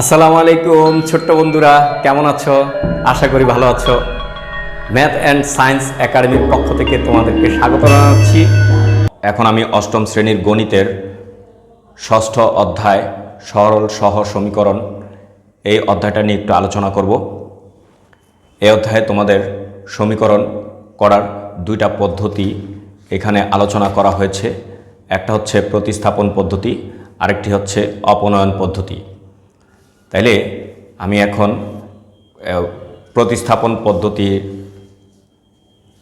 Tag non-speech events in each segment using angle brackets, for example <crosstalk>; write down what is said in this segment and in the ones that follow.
আসসালামু আলাইকুম, ছোট্ট বন্ধুরা, কেমন আছো? আশা করি ভালো আছো। ম্যাথ অ্যান্ড সায়েন্স একাডেমির পক্ষ থেকে তোমাদেরকে স্বাগত জানাচ্ছি। এখন আমি অষ্টম শ্রেণির গণিতের ষষ্ঠ অধ্যায়, সরল সহ সমীকরণ, এই অধ্যায়টা নিয়ে একটু আলোচনা করব। এই অধ্যায়ে তোমাদের সমীকরণ করার দুইটা পদ্ধতি এখানে আলোচনা করা হয়েছে। একটা হচ্ছে প্রতিস্থাপন পদ্ধতি, আরেকটি হচ্ছে অপনয়ন পদ্ধতি। তাইলে আমি এখন প্রতিস্থাপন পদ্ধতির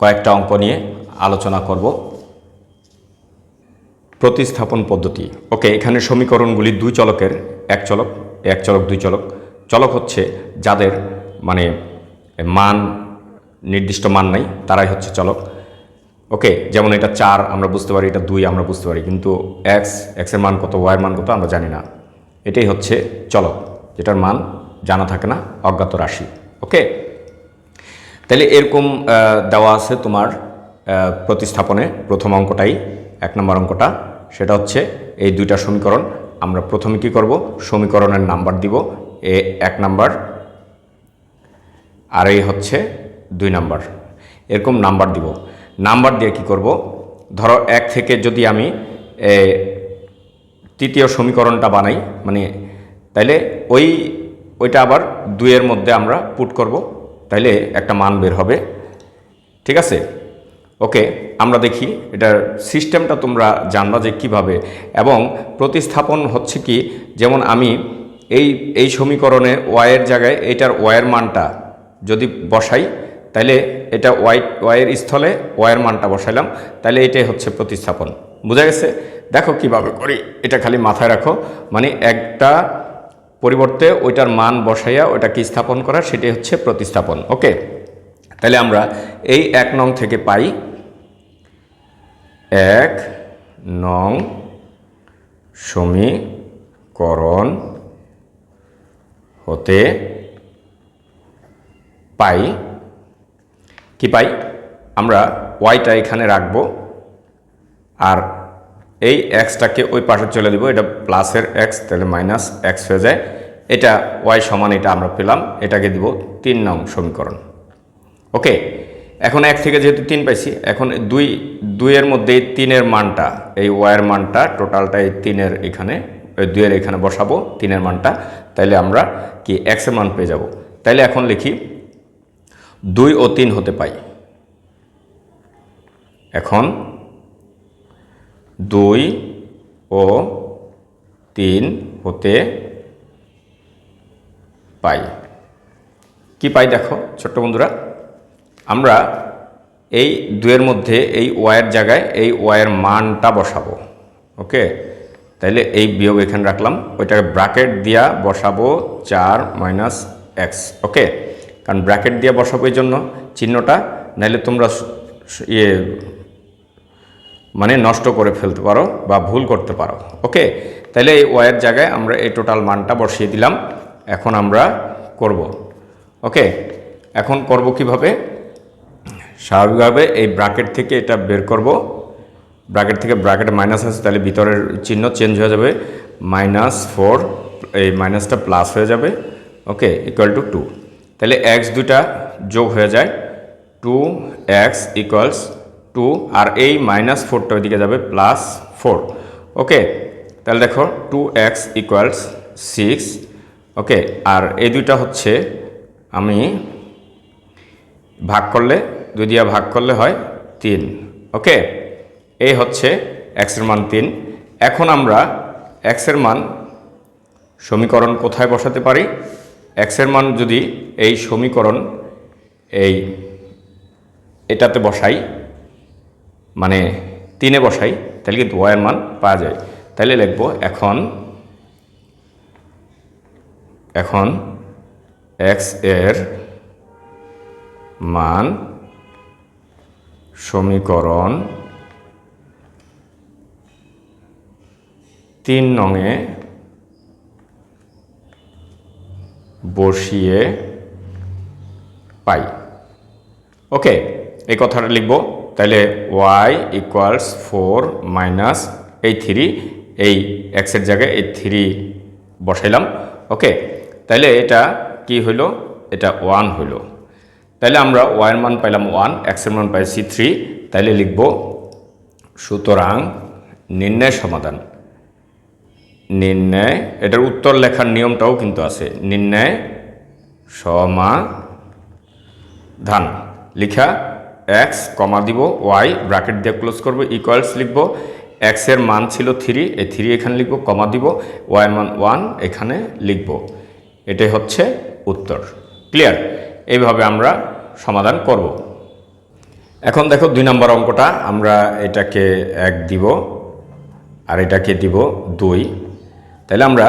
কয়েকটা অঙ্ক নিয়ে আলোচনা করব। প্রতিস্থাপন পদ্ধতি। ওকে, এখানে সমীকরণগুলি দুই চলকের, এক চলক এক চলক, দুই চলক। চলক হচ্ছে যাদের মানে মান, নির্দিষ্ট মান নাই, তারাই হচ্ছে চলক। ওকে, যেমন এটা চার, আমরা বুঝতে পারি, এটা দুই, আমরা বুঝতে পারি, কিন্তু এক্স এক্সের মান কত ওয়াইয়ের মান কত, আমরা জানি না। এটাই হচ্ছে চলক। যেটার মান জানা থাকে না, অজ্ঞাত রাশি, ওকে? তাহলে এরকম দেওয়া আছে তোমার প্রতিস্থাপনে প্রথম অঙ্কটাই, এক নম্বর অঙ্কটা। সেটা হচ্ছে এই দুইটা সমীকরণ। আমরা প্রথমে কি করব? সমীকরণের নাম্বার দিব, এ এক নাম্বার, আর এই হচ্ছে দুই নাম্বার। এরকম নাম্বার দিব। নাম্বার দিয়ে কি করব? ধরো এক থেকে যদি আমি তৃতীয় সমীকরণটা বানাই মানে তাইলে ওই, ওইটা আবার দুইয়ের মধ্যে আমরা পুট করব। তাইলে একটা মান বের হবে। ঠিক আছে? ওকে, আমরা দেখি এটার সিস্টেমটা তোমরা জানবা যে কীভাবে। এবং প্রতিস্থাপন হচ্ছে কি, যেমন আমি এই এই সমীকরণে ওয়াইয়ের জায়গায় এইটার ওয়াইয়ের মানটা যদি বসাই, তাইলে এটা ওয়াই ওয়াইয়ের স্থলে ওয়াইয়ের মানটা বসাইলাম। তাহলে এটাই হচ্ছে প্রতিস্থাপন। বোঝা গেছে? দেখো কীভাবে করি। এটা খালি মাথায় রাখো। মানে একটা পরিবর্তে ওইটার মান বসাইয়া ওটাকে স্থাপন করা, সেটাই হচ্ছে প্রতিস্থাপন। ওকে? তাহলে আমরা এই এক নং থেকে পাই। এক নং সমীকরণ হতে পাই। কি পাই? আমরা ওয়াইটা এখানে রাখব আর এই এক্সটাকে ওই পাশে চলে দিব। এটা প্লাসের এক্স তাহলে মাইনাস এক্স হয়ে যায়। এটা ওয়াই সমান এটা আমরা পেলাম, এটাকে দিব তিন নং সমীকরণ। ওকে, এখন এক থেকে যেহেতু তিন পাইছি, এখন দুই, দুইয়ের মধ্যে তিনের মানটা, এই ওয়াইয়ের মানটা টোটালটা এই তিনের এখানে ওই দুইয়ের এখানে বসাবো, তিনের মানটা, তাইলে আমরা কি এক্সের মান পেয়ে যাব। তাইলে এখন লিখি, দুই ও তিন হতে পাই। এখন দুই ও তিন হতে পাই? কি পাই দেখো, ছোট্ট বন্ধুরা? আমরা এই দুয়ের মধ্যে এই ওয়াইয়ের জায়গায় এই ওয়াইয়ের মানটা বসাবো, ওকে? তাইলে এই বিয়োগ এখানে রাখলাম, ওইটাকে ব্র্যাকেট দিয়া বসাবো চার মাইনাস এক্স, ওকে? কারণ ব্র্যাকেট দিয়ে বসাবো এই জন্য চিহ্নটা, নাইলে তোমরা ইয়ে মানে নষ্ট করে ফেলতে পারো বা ভুল করতে পারো, ওকে? তাহলে এই ওয়াইয়ের জায়গায় আমরা এই টোটাল মানটা বসিয়ে দিলাম। এখন আমরা করব। ওকে, এখন করব কীভাবে? স্বাভাবিকভাবে এই ব্র্যাকেট থেকে এটা বের করব। ব্র্যাকেট থেকে ব্র্যাকেটে মাইনাস আছে, তাহলে ভিতরের চিহ্ন চেঞ্জ হয়ে যাবে। মাইনাস ফোর, এই মাইনাসটা প্লাস হয়ে যাবে। ওকে ইকুয়াল টু টু তাহলে এক্স দুটা যোগ হয়ে যায়। টু এক্স ইকুয়ালস টু আর এই মাইনাস ফোরটা ওইদিকে যাবে প্লাস ফোর। ওকে, তাহলে দেখো two x equals six okay, আর এই দুইটা হচ্ছে আমি ভাগ করলে, দুই দিয়া ভাগ করলে হয় তিন। ওকে, এই হচ্ছে এক্সের মান তিন। এখন আমরা এক্সের মান সমীকরণ কোথায় বসাতে পারি? এক্সের মান যদি এই সমীকরণ এই এটাতে বসাই মানে তিনে বসাই, তাহলে কিন্তু ওয়াইয়ের মান পাওয়া যায়। তাহলে লিখব এখন এখন এক্সের মান সমীকরণ তিন নঙে বসিয়ে পাই। ওকে, এই কথাটা লিখব। তাহলে ওয়াই ইকুয়ালস ফোর মাইনাস এই থ্রি এই এক্সের জায়গায় এই থ্রি বসাইলাম। ওকে তাহলে এটা কি হইল? এটা ওয়ান হইল। তাহলে আমরা ওয়াইয়ের মান পাইলাম ওয়ান এক্সের মান পাইছি থ্রি তাহলে লিখব, সুতরাং নির্ণয় সমাধান। নির্ণয়, এটার উত্তর লেখার নিয়মটাও কিন্তু আছে। নির্ণয় সমাধান। লিখা এক্স কমা দিব ওয়াই ব্র্যাকেট দিয়ে ক্লোজ করব ইকুয়ালস লিখব এক্সের মান ছিল থ্রি এই থ্রি এখানে লিখব, কমা দিব ওয়াই এর মান ওয়ান এখানে লিখব। এটাই হচ্ছে উত্তর। ক্লিয়ার এইভাবে আমরা সমাধান করব। এখন দেখো দুই নম্বর অঙ্কটা, আমরা এটাকে এক দিব আর এটাকে দিব দুই। তাহলে আমরা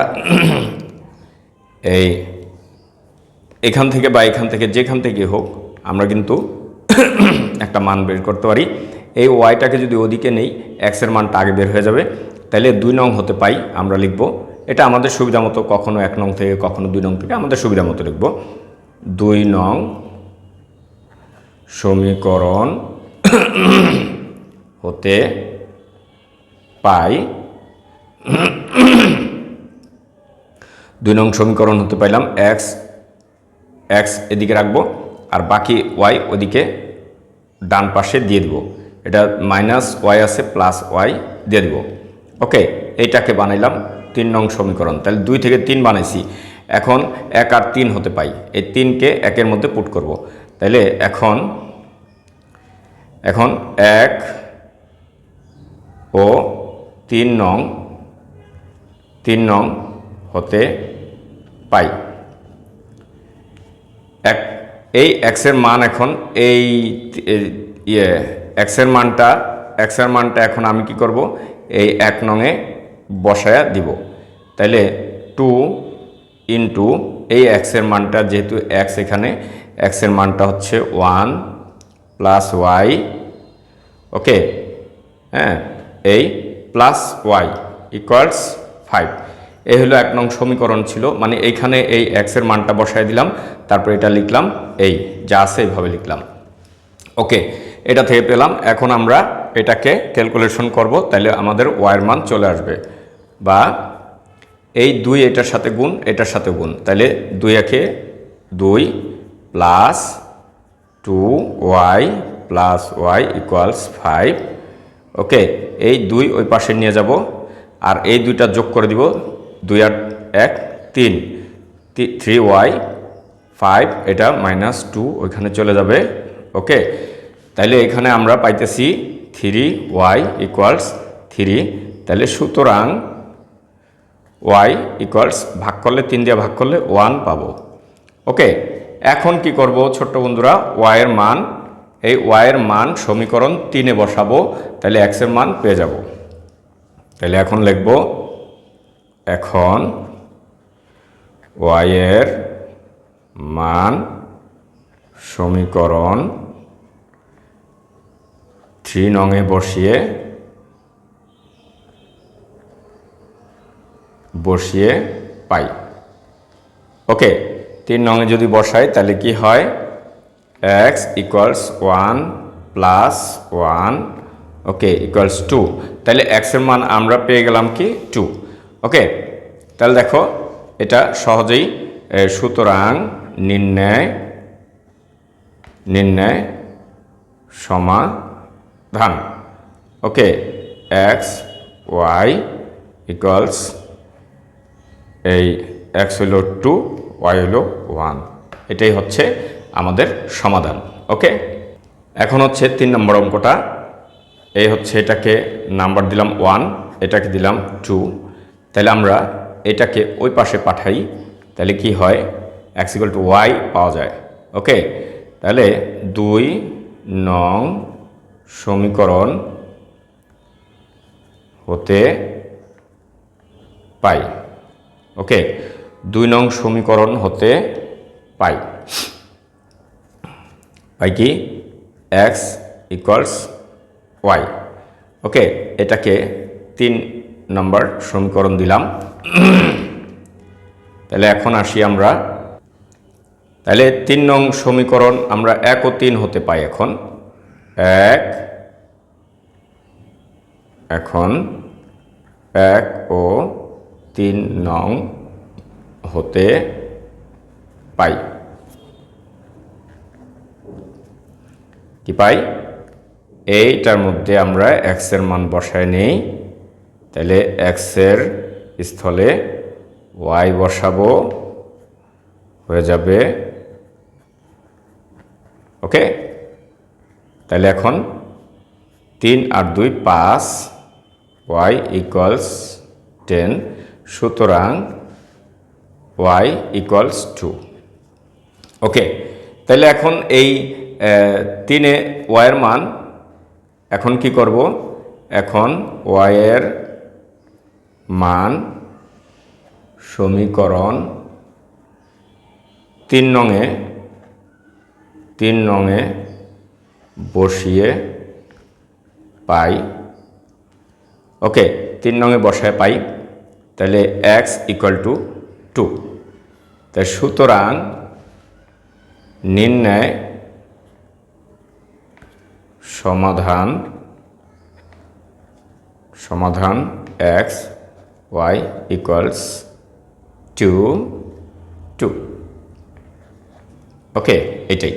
এই এখান থেকে বা এখান থেকে যেখান থেকে হোক, আমরা কিন্তু একটা মান বের করতে পারি। এই ওয়াইটাকে যদি ওদিকে নেই এক্সের মানটা আগে বের হয়ে যাবে। তাহলে দুই নং হতে পাই, আমরা লিখব এটা আমাদের সুবিধা মতো কখনো এক নং থেকে কখনো দুই নং থেকে আমাদের সুবিধা মতো লিখব। দুই নং সমীকরণ <coughs> হতে পাই। <coughs> দুই নং সমীকরণ হতে পাইলাম এক্স এক্স এদিকে রাখব আর বাকি ওয়াই ওদিকে ডান পাশে দিয়ে দিব। এটা মাইনাস ওয়াই আছে প্লাস ওয়াই দিয়ে দিব। ওকে এইটাকে বানাইলাম। তিন নং সমীকরণ। তাহলে দুই থেকে তিন বানাইছি। এখন এক আর তিন হতে পাই। এই তিনকে একের মধ্যে পুট করব। তাহলে এখন এখন এক ও তিন নং তিন নং হতে পাই। এক, এই এক্সের মান এখন এই ইয়ে এক্সের মানটা এক্সের মানটা এখন আমি কি করব? এই এক নঙে বসায়া দিব। তাইলে টু ইন্টু এই এক্সের মানটা যেহেতু এক্স এখানে এক্সের মানটা হচ্ছে ওয়ান প্লাস ওয়াই ওকে হ্যাঁ এই প্লাস ওয়াই ইকুয়ালস ফাইভ এই হলো এক নং সমীকরণ ছিল মানে এইখানে এই এক্সের মানটা বসায় দিলাম, তারপর এটা লিখলাম, এই যা আছে এইভাবে লিখলাম। ওকে এটা থেকে পেলাম, এখন আমরা এটাকে ক্যালকুলেশন করব তাহলে আমাদের ওয়াইয়ের মান চলে আসবে। বা এই দুই এটার সাথে গুণ, এটার সাথে গুণ। তাহলে দুই একে দুই plus two y plus y equals five. Okay, এই দুই ওই পাশে নিয়ে যাব, আর এই দুইটা যোগ করে দিব দুই আর এক, তিন। থ্রি ওয়াই ফাইভ, এটা মাইনাস টু ওইখানে চলে যাবে। ওকে তাহলে এখানে আমরা পাইতেছি থ্রি ওয়াই ইকুয়ালস থ্রি। তাহলে সুতরাং ওয়াই ইকুয়ালস ভাগ করলে তিন দিয়ে ভাগ করলে ওয়ান পাবো। ওকে এখন কি করব ছোট্ট বন্ধুরা? ওয়াইয়ের মান, এই ওয়াইয়ের মান সমীকরণ তিনে বসাবো, তাহলে এক্সের মান পেয়ে যাব। তাহলে এখন লিখব, এখন ওয়াইয়ের মান সমীকরণ থ্রি নঙে বসিয়ে বসিয়ে পাই। ওকে তিন নঙে যদি বসাই, তাহলে কি হয়? X equals one plus one okay equals two তাহলে এক্সের মান আমরা পেয়ে গেলাম কি? টু ওকে তাহলে দেখো, এটা সহজেই সুতরাং নির্ণয় নির্ণয় সমাধান। ওকে এক্স ওয়াই ইকুয়ালস এই এক্স হলো টু ওয়াই হলো ওয়ান এটাই হচ্ছে আমাদের সমাধান, ওকে? এখন হচ্ছে তিন নম্বর অঙ্কটা। এই হচ্ছে এটাকে নাম্বার দিলাম ওয়ান এটাকে দিলাম টু তাহলে আমরা এটাকে ওই পাশে পাঠাই, তাহলে কি হয়? এক্স টু ওয়াই পাওয়া যায়, ওকে? তাহলে দুই নং সমীকরণ হতে পাই। ওকে, দুই নং সমীকরণ হতে পাই। পাই কি? এক্স ইকুয়ালস ওয়াই ওকে, এটাকে তিন নম্বর সমীকরণ দিলাম। তাহলে এখন আসি আমরা। তাহলে তিন নং সমীকরণ আমরা এক ও তিন হতে পাই এখন। এক এখন এক ও তিন নং হতে পাই। কি পাই? এইটার মধ্যে আমরা এক্সের মান বসায় নেই। তাহলে এক্সের স্থলে ওয়াই বসাবো। হয়ে যাবে। ওকে তাহলে এখন তিন আর দুই পাঁচ ওয়াই ইকুয়ালস টেন সুতরাং ওয়াই ইকুয়ালস টু ওকে তাহলে এখন এই তিনে ওয়াইয়ের মান, এখন কি করব? এখন ওয়াইয়ের মান সমীকরণ তিন নঙে তিন নঙে বসিয়ে পাই। ওকে তিন নঙে বসায় পাই। তাহলে এক্স ইকুয়াল টু টু তাই সুতরাং নির্ণয় সমাধান সমাধান X Y equals two two okay এটাই।